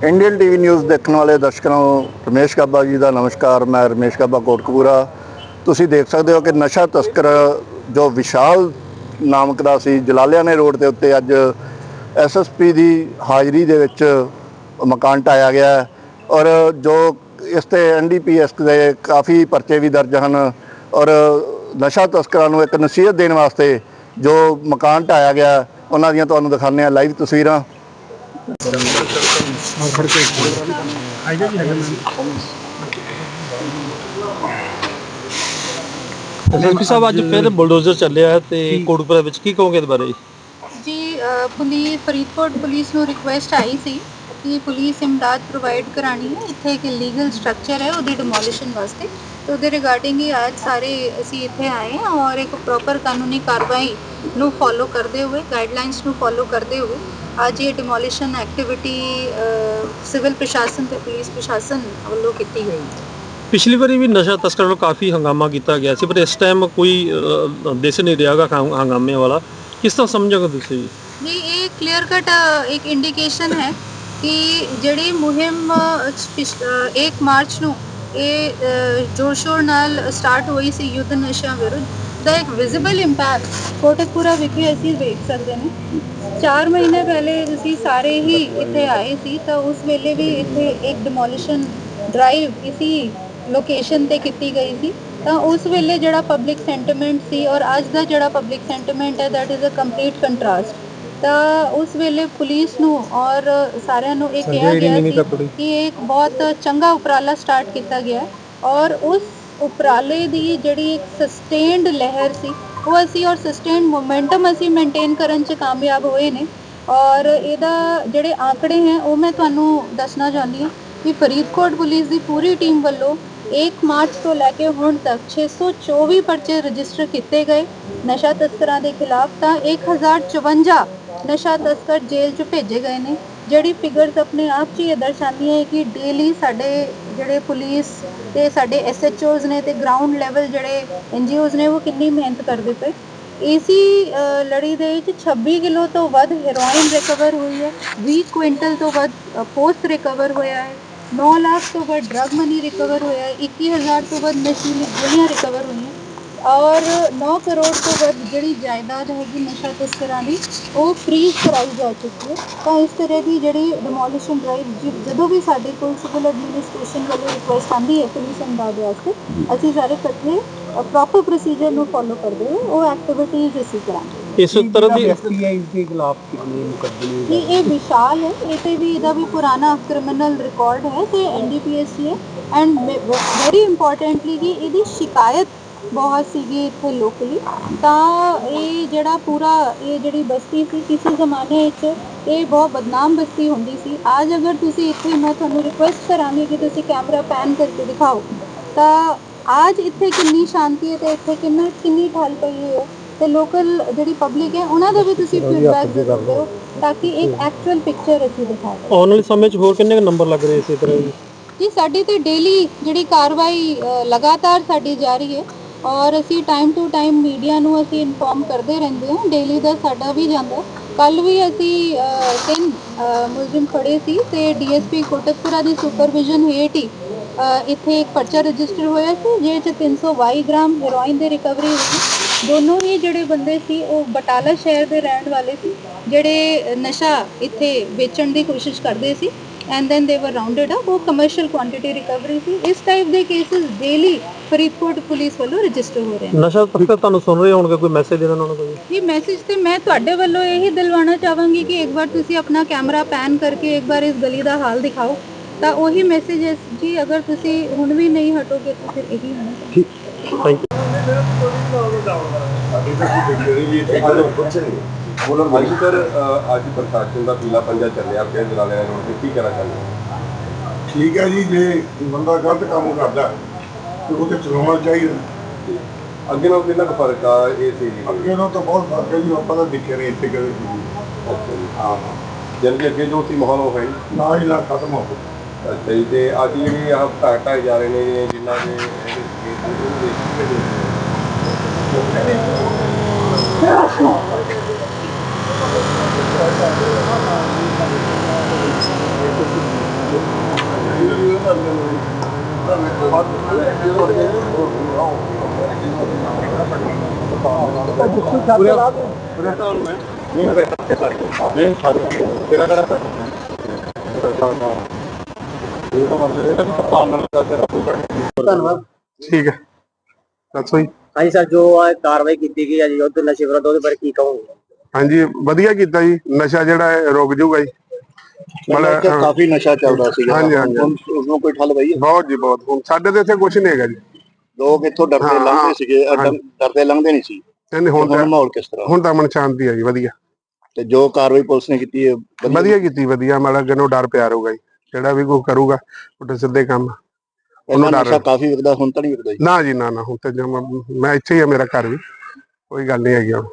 Indian TV news ਦੇਖਣ ਵਾਲੇ ਦਰਸ਼ਕਾਂ ਨੂੰ ਰਮੇਸ਼ ਕਾਬਾ ਜੀ ਦਾ ਨਮਸਕਾਰ, ਮੈਂ ਰਮੇਸ਼ ਕਾਬਾ ਕੋਟਕਪੂਰਾ। ਤੁਸੀਂ ਦੇਖ ਸਕਦੇ ਹੋ ਕਿ ਨਸ਼ਾ ਤਸਕਰ ਜੋ ਵਿਸ਼ਾਲ ਨਾਮਕ ਦਾ ਸੀ ਜਲਾਲਿਆਣੇ ਰੋਡ ਦੇ ਉੱਤੇ ਅੱਜ ਐਸਐਸਪੀ ਦੀ ਹਾਜ਼ਰੀ ਦੇ ਵਿੱਚ ਮਕਾਨ ਢਾਇਆ ਗਿਆ ਔਰ ਜੋ ਇਸ ਤੇ ਐਨਡੀਪੀਐਸ ਦੇ ਕਾਫੀ ਪਰਚੇ ਵੀ ਦਰਜ ਹਨ ਔਰ ਨਸ਼ਾ ਤਸਕਰਾਂ ਨੂੰ ਇੱਕ ਨਸੀਹਤ ਦੇਣ ਵਾਸਤੇ ਜੋ ਮਕਾਨ ਢਾਇਆ ਗਿਆ, ਉਹਨਾਂ ਦੀਆਂ ਤੁਹਾਨੂੰ ਦਿਖਾਉਂਦੇ ਹਾਂ ਲਾਈਵ ਤਸਵੀਰਾਂ। ਐਸਪੀ ਸਾਹਿਬ ਅੱਜ ਫਿਰ ਬੁਲਡੋਜ਼ਰ ਚੱਲਿਆ ਹੈ ਤੇ ਕੋਟਪੁਰਾ ਵਿੱਚ ਕੀ ਕਹੋਗੇ ਇਹਦੇ ਬਾਰੇ? ਜੀ ਅ, ਪੁਲਿਸ ਫਰੀਦਕੋਟ ਪੁਲਿਸ ਨੂੰ ਰਿਕੁਐਸਟ ਆਈ ਸੀ ਕਿ ਪੁਲਿਸ ਇਮਦਾਦ ਪ੍ਰੋਵਾਈਡ ਕਰਾਣੀ ਹੈ। ਇੱਥੇ ਇੱਕ ਲੀਗਲ ਸਟਰਕਚਰ ਹੈ ਉਹਦੀ ਡਿਮੋਲੀਸ਼ਨ ਵਾਸਤੇ। ਤੇ ਉਹਦੇ ਰਿਗਾਰਡਿੰਗ ਹੀ ਅੱਜ ਸਾਰੇ ਅਸੀਂ ਇੱਥੇ ਆਏ ਹਾਂ ਔਰ ਇੱਕ ਪ੍ਰੋਪਰ ਕਾਨੂੰਨੀ ਕਾਰਵਾਈ ਨੂੰ ਫੋਲੋ ਕਰਦੇ ਹੋਏ ਗਾਈਡਲਾਈਨਸ ਨੂੰ ਫੋਲੋ ਕਰਦੇ ਹੋਏ ਅੱਜ ਇਹ ਡਿਮੋਲੀਸ਼ਨ ਐਕਟੀਵਿਟੀ ਸਿਵਲ ਪ੍ਰਸ਼ਾਸਨ ਤੇ ਪੁਲਿਸ ਪ੍ਰਸ਼ਾਸਨ ਵੱਲੋਂ ਕੀਤੀ ਗਈ ਹੈ। ਪਿਛਲੀ ਵਾਰੀ ਵੀ ਨਸ਼ਾ ਤਸਕਰਾਂ ਨੂੰ ਕਾਫੀ ਹੰਗਾਮਾ ਕੀਤਾ ਗਿਆ ਸੀ ਪਰ ਇਸ ਟਾਈਮ ਕੋਈ ਦਿਸ ਨਹੀਂ ਰਿਹਾਗਾ ਹੰਗਾਮੇ ਵਾਲਾ। ਕਿਸ ਤਰ੍ਹਾਂ ਸਮਝੋਗੇ ਤੁਸੀਂ? ਜੀ ਇਹ ਕਲੀਅਰ ਕਟ ਇੱਕ ਇੰਡੀਕੇਸ਼ਨ ਹੈ ਕਿ ਜਿਹੜੀ ਮੁਹਿੰਮ 1 ਮਾਰਚ ਨੂੰ ਇਹ ਅ, ਜ਼ੋਰ ਸ਼ੋਰ ਨਾਲ ਸਟਾਰਟ ਹੋਈ ਸੀ ਯੁੱਧ ਨਸ਼ਿਆਂ ਵਿਰੁੱਧ ਦਾ ਇੱਕ ਵਿਜ਼ੀਬਲ ਇੰਪੈਕਟ ਕੋਟਕਪੂਰਾ ਵਿਖੇ ਅਸੀਂ ਵੇਖ ਸਕਦੇ ਨੇ 4 ਮਹੀਨੇ ਪਹਿਲੇ ਅਸੀਂ ਸਾਰੇ ਹੀ ਇੱਥੇ ਆਏ ਸੀ ਤਾਂ ਉਸ ਵੇਲੇ ਵੀ ਇੱਥੇ ਇੱਕ ਡਿਮੋਲਿਸ਼ਨ ਡਰਾਈਵ ਇਸੀ ਲੋਕੇਸ਼ਨ ਤੇ ਕੀਤੀ ਗਈ ਸੀ। ਤਾਂ ਉਸ ਵੇਲੇ ਜਿਹੜਾ ਪਬਲਿਕ ਸੈਂਟੀਮੈਂਟ ਸੀ ਔਰ ਅੱਜ ਦਾ ਜਿਹੜਾ ਪਬਲਿਕ ਸੈਂਟੀਮੈਂਟ ਹੈ that is a complete contrast ਤਾਂ ਉਸ ਵੇਲੇ ਪੁਲਿਸ ਨੂੰ ਔਰ ਸਾਰਿਆਂ ਨੂੰ ਇਹ ਕਿਹਾ ਗਿਆ ਸੀ ਕਿ ਇਹ ਇੱਕ ਬਹੁਤ ਚੰਗਾ ਉਪਰਾਲਾ ਸਟਾਰਟ ਕੀਤਾ ਗਿਆ ਔਰ ਉਸ ਉਪਰਾਲੇ ਦੀ ਜਿਹੜੀ ਇੱਕ ਸਸਟੇਨਡ ਲਹਿਰ ਸੀ ਉਹ ਅਸੀਂ ਔਰ ਸਸਟੇਨਡ ਮੋਮੈਂਟਮ ਅਸੀਂ ਮੇਨਟੇਨ ਕਰਨ 'ਚ ਕਾਮਯਾਬ ਹੋਏ ਨੇ ਔਰ ਇਹਦਾ ਜਿਹੜੇ ਆંકੜੇ ਹੈ ਉਹ ਮੈਂ ਤੁਹਾਨੂੰ ਦੱਸਣਾ ਚਾਹੁੰਦੀ ਹਾਂ ਕਿ ਫਰੀਦਕੋਟ ਪੁਲਿਸ ਦੀ ਪੂਰੀ ਟੀਮ ਵੱਲੋਂ 1 ਮਾਰਚ ਤੋਂ ਲੈ ਕੇ ਹੁਣ ਤੱਕ 624 ਪਰਚੇ ਰਜਿਸਟਰ ਕੀਤੇ ਗਏ। ਨਸ਼ਾ ਤਸਕਰਾਂ ਦੇ ਖਿਲਾਫ ਤਾਂ 1054 ਨਸ਼ਾ ਤਸਕਰ ਜੇਲ੍ਹ 'ਚ ਭੇਜੇ ਗਏ ਨੇ। ਜਿਹੜੀ ਫਿਗਰਸ ਆਪਣੇ ਆਪ 'ਚ ਹੀ ਇਹ ਦਰਸਾਉਂਦੀਆਂ ਹੈ ਕਿ ਡੇਲੀ ਸਾਡੇ ਜਿਹੜੇ ਪੁਲਿਸ ਤੇ ਸਾਡੇ ਐਸਐਚਓਜ਼ ਨੇ ਤੇ ਗਰਾਊਂਡ ਲੈਵਲ ਜਿਹੜੇ ਐਨਜੀਓਜ਼ ਨੇ ਉਹ ਕਿੰਨੀ ਮਿਹਨਤ ਕਰਦੇ ਪਏ। ਇਸੀ ਅ, ਲੜੀ ਦੇ ਵਿੱਚ 26 ਕਿਲੋ ਤੋਂ ਵੱਧ ਹੈਰੋਇਨ ਰਿਕਵਰ ਹੋਈ ਹੈ। 20 ਕੁਇੰਟਲ ਤੋਂ ਵੱਧ ਪੋਸਟ ਰਿਕਵਰ ਹੋਇਆ ਹੈ। 9 ਲੱਖ ਤੋਂ ਵੱਧ ਡਰਗ ਮਨੀ ਰਿਕਵਰ ਹੋਇਆ ਹੈ। 21000 ਤੋਂ ਵੱਧ ਨਸ਼ੀਲੀ ਗੋਲੀਆਂ ਰਿਕਵਰ ਹੋਈਆਂ। ਔਰ 9 ਕਰੋੜ ਤੋਂ ਵੱਧ ਜਿਹੜੀ ਜਾਇਦਾਦ ਹੈਗੀ ਨਸ਼ਾ ਤਸਕਰਾਂ ਦੀ ਉਹ ਫ੍ਰੀਜ਼ ਕਰਾਈ ਜਾ ਚੁੱਕੀ ਹੈ। ਤਾਂ ਇਸ ਤਰ੍ਹਾਂ ਦੀ ਜਿਹੜੀ ਡਿਮੋਲੀਸ਼ਨ ਡਰਾਈਵ ਜਦੋਂ ਵੀ ਸਾਡੇ ਕੋਲ ਸਿਵਲ ਐਡਮਿਨਿਸਟ੍ਰੇਸ਼ਨ ਵੱਲੋਂ ਰਿਕੁਐਸਟ ਆਉਂਦੀ ਹੈ ਪੁਲਿਸ ਅੰਦਾਜ਼ ਵਾਸਤੇ ਅਸੀਂ ਸਾਰੇ ਇਕੱਠੇ ਪ੍ਰੋਪਰ ਪ੍ਰੋਸੀਜਰ ਨੂੰ ਫੋਲੋ ਕਰਦੇ ਹੋਏ ਉਹ ਐਕਟੀਵਿਟੀਜ਼ ਅਸੀਂ ਕਰਾਂਗੇ। ਇਸ ਤਰ੍ਹਾਂ ਦੀ ਐਸਟੀਆਈ ਦੇ ਖਿਲਾਫ ਕਿੰਨੇ ਮੁਕੱਦਮੇ ਕਿ ਇਹ ਵਿਸ਼ਾਲ ਹੈ ਇਹ ਤੇ ਵੀ ਇਹਦਾ ਵੀ ਪੁਰਾਣਾ ਕ੍ਰਿਮੀਨਲ ਰਿਕਾਰਡ ਹੈ ਤੇ ਐਨਡੀਪੀਐਸ ਹੈ। ਐਂਡ ਵੈਰੀ ਇੰਪੋਰਟੈਂਟਲੀ ਕਿ ਇਹਦੀ ਸ਼ਿਕਾਇਤ ਬਹੁਤ ਸੀਗੀ ਇੱਥੇ ਲੋਕਲੀ ਤਾਂ ਇਹ ਜਿਹੜਾ ਪੂਰਾ ਇਹ ਜਿਹੜੀ ਬਸਤੀ ਸੀ ਕਿਸੇ ਜ਼ਮਾਨੇ ਵਿੱਚ ਇਹ ਬਹੁਤ ਬਦਨਾਮ ਬਸਤੀ ਹੁੰਦੀ ਸੀ। ਅੱਜ ਅਗਰ ਤੁਸੀਂ ਇੱਥੇ ਮੈਂ ਤੁਹਾਨੂੰ ਰਿਕੁਐਸਟ ਕਰਾਂਗੀ ਕਿ ਤੁਸੀਂ ਕੈਮਰਾ ਪੈਨ ਕਰਕੇ ਦਿਖਾਓ। ਤਾਂ ਅੱਜ ਇੱਥੇ ਕਿੰਨੀ ਸ਼ਾਂਤੀ ਹੈ ਤੇ ਇੱਥੇ ਕਿੰਨਾ ਕਿੰਨੀ ਠੱਲ ਪਈ ਹੋਈ ਹੈ। ਤੇ ਲੋਕਲ ਜਿਹੜੀ ਪਬਲਿਕ ਹੈ ਉਹਨਾਂ ਦਾ ਵੀ ਤੁਸੀਂ ਫੀਡਬੈਕ ਦੇ ਸਕਦੇ ਹੋ ਤਾਂ ਕਿ ਇੱਕ ਐਕਚੁਅਲ ਪਿਕਚਰ ਅਸੀਂ ਦਿਖਾ ਸਕੀਏ ਆਉਣ ਵਾਲੇ ਸਮੇਂ 'ਚ ਹੋਰ ਕਿੰਨੇ ਕੁ ਨੰਬਰ ਲੱਗ ਰਹੇ ਇਸੇ ਤਰ੍ਹਾਂ ਜੀ ਸਾਡੀ ਤੇ ਡੇਲੀ ਜਿਹੜੀ ਕਾਰਵਾਈ ਲਗਾਤਾਰ ਸਾਡੀ ਜਾਰੀ ਹੈ। ਔਰ ਅਸੀਂ ਟਾਈਮ ਟੂ ਟਾਈਮ ਮੀਡੀਆ ਨੂੰ ਅਸੀਂ ਇਨਫੋਰਮ ਕਰਦੇ ਰਹਿੰਦੇ ਹਾਂ। ਡੇਲੀ ਦਾ ਸਾਡਾ ਵੀ ਜਾਂਦਾ। ਕੱਲ ਵੀ ਅਸੀਂ ਤਿੰਨ ਮੁਲਜ਼ਮ ਫੜੇ ਸੀ ਤੇ ਡੀਐਸਪੀ ਕੋਟਕਪੁਰਾ ਦੀ ਸੁਪਰਵਿਜ਼ਨ ਹੇਠ ਹੀ ਇੱਥੇ ਇੱਕ ਪਰਚਾ ਰਜਿਸਟਰ ਹੋਇਆ ਸੀ, ਜਿਹਦੇ ਚ 322 ਗ੍ਰਾਮ ਹੈਰੋਇਨ ਦੀ ਰਿਕਵਰੀ ਹੋਈ। ਦੋਨੋਂ ਹੀ ਜਿਹੜੇ ਬੰਦੇ ਸੀ ਉਹ ਬਟਾਲਾ ਸ਼ਹਿਰ ਦੇ ਰਹਿਣ ਵਾਲੇ ਸੀ ਜਿਹੜੇ ਨਸ਼ਾ ਇੱਥੇ ਵੇਚਣ ਦੀ ਕੋਸ਼ਿਸ਼ ਕਰਦੇ ਸੀ and then they were rounded up ਉਹ ਕਮਰਸ਼ੀਅਲ ਕੁਆਂਟੀਟੀ ਰਿਕਵਰੀ ਸੀ ਇਸ ਟਾਈਪ ਦੇ ਕੇਸਿਸ ਡੇਲੀ ਫਰੀਦਕੋਟ ਪੁਲਿਸ ਵੱਲੋਂ ਰਜਿਸਟਰ ਹੋ ਰਹੇ ਨੇ। ਨਸ਼ਾ ਤਸਕਰ ਤੁਹਾਨੂੰ ਸੁਣ ਰਹੇ ਹੋਣਗੇ ਕੋਈ ਮੈਸੇਜ ਦੇਣਾ ਉਹਨਾਂ ਨੂੰ ਕੋਈ ਇਹ ਮੈਸੇਜ ਤੇ ਮੈਂ ਤੁਹਾਡੇ ਵੱਲੋਂ ਇਹੀ ਦਿਲਵਾਣਾ ਚਾਹਾਂਗੀ ਕਿ ਇੱਕ ਵਾਰ ਤੁਸੀਂ ਆਪਣਾ ਕੈਮਰਾ ਪੈਨ ਕਰਕੇ ਇੱਕ ਵਾਰ ਇਸ ਗਲੀ ਦਾ ਹਾਲ ਦਿਖਾਓ। ਤਾਂ ਉਹੀ ਮੈਸੇਜ ਹੈ ਜੀ ਅਗਰ ਤੁਸੀਂ ਹੁਣ ਵੀ ਨਹੀਂ ਹਟੋਗੇ ਤਾਂ ਫਿਰ ਇਹੀ ਹੋਣਾ ਥੈਂਕ ਯੂ ਬੋਲਣ ਹਾਂਜੀ। ਸਰ ਅ, ਅੱਜ ਪ੍ਰਸ਼ਾਸਨ ਦਾ ਪੀਲਾ ਪੰਜਾ ਚੱਲਿਆ ਪਿਆ ਜਲਾਲਿਆਂ ਰੋਡ ਤੇ ਕੀ ਚਾਹੁੰਦੇ ਹੋ? ਠੀਕ ਹੈ ਜੀ ਜੇ ਬੰਦਾ ਗਲਤ ਕੰਮ ਕਰਦਾ ਤੇ ਉਹ ਤੇ ਚਲਾਉਣਾ ਚਾਹੀਦਾ। ਅੱਗੇ ਨਾਲ ਕਿੰਨਾ ਕੁ ਫ਼ਰਕ ਆ ਇਹ ਸੀ ਜੀ ਅੱਗੇ ਨੂੰ ਤਾਂ ਬਹੁਤ ਫ਼ਰਕ ਹੈ ਜੀ ਆਪਾਂ ਤਾਂ ਦੇਖਿਆ ਨਹੀਂ ਇੱਥੇ ਕਦੇ ਹਾਂ। ਜਨ ਕਿ ਅੱਗੇ ਜੋ ਸੀ ਮਾਹੌਲ ਉਹ ਹੈ ਹੀ। ਨਾ ਹੀ ਨਾ ਖਤਮ ਹੋ ਗਿਆ। ਅੱਛਾ ਜੀ ਤੇ ਅੱਜ ਜਿਹੜੇ ਆਹ ਘਾਟਾ ਜਾ ਰਹੇ ਨੇ ਜਿਨ੍ਹਾਂ ਦੇ ਧੰਨਵਾਦ। ਠੀਕ ਹੈ। ਦੱਸੋ ਜੀ ਹਾਂਜੀ ਸਰ ਜੋ ਇਹ ਕਾਰਵਾਈ ਕੀਤੀ ਗਈ ਹੈ ਜੀ ਯੁੱਧ ਨਸ਼ੇ ਵਿਰੁੱਧ ਉਹਦੇ ਬਾਰੇ ਕੀ ਕਹੋਗੇ? ਹਾਂਜੀ ਵਧੀਆ ਕੀਤਾ ਜੀ। ਨਸ਼ਾ ਜਿਹੜਾ ਹੈ ਰੁਕ ਜਾਊਗਾ ਜੀ। ਮਤਲਬ ਕਿ। ਕਾਫੀ ਨਸ਼ਾ ਚੱਲਦਾ ਸੀਗਾ। ਹਾਂਜੀ, ਹਾਂਜੀ। ਉਸ ਨੂੰ ਕੋਈ ਠੱਲ ਪਈ ਹੈ? ਬਹੁਤ ਜੀ ਬਹੁਤ। ਹੁਣ ਸਾਡੇ ਤੇ ਇੱਥੇ ਕੁਝ ਨਹੀਂ ਹੈਗਾ ਜੀ। ਲੋਕ ਇੱਥੋਂ ਡਰਦੇ ਲੰਘਦੇ ਸੀਗੇ। ਡਰਦੇ ਲੰਘਦੇ ਨਹੀਂ ਸੀ। ਤੇ ਨਹੀਂ ਹੁਣ ਤਾਂ ਮਾਹੌਲ ਕਿਸ ਤਰ੍ਹਾਂ? ਹੁਣ ਤਾਂ ਮਨ ਸ਼ਾਂਤੀ ਹੈ ਜੀ ਵਧੀਆ। ਤੇ ਜੋ ਕਾਰਵਾਈ ਪੁਲਿਸ ਨੇ ਕੀਤੀ ਹੈ ਵਧੀਆ ਕੀਤੀ ਵਧੀਆ। ਮਤਲਬ ਨੂੰ ਡਰ ਪਿਆਰ ਹੋਊਗਾ ਜੀ। ਜਿਹੜਾ ਵੀ ਕੋਈ ਕਰੂਗਾ ਪੁੱਠੇ ਸਿੱਧੇ ਕੰਮ। ਉਹਨੂੰ ਡਰ- ਨਸ਼ਾ ਕਾਫੀ ਵਿਕਦਾ ਹੁਣ ਤਾਂ ਨਹੀਂ ਵਿਕਦਾ ਜੀ। ਨਾ ਜੀ ਨਾ ਨਾ ਹੁਣ ਤਾਂ ਜਮਾਂ- ਮੈਂ ਇੱਥੇ ਹੀ ਆ ਮੇਰਾ ਘਰ ਵੀ। ਕੋਈ ਗੱਲ ਨਹੀਂ ਹੈਗੀ। ਹੁਣ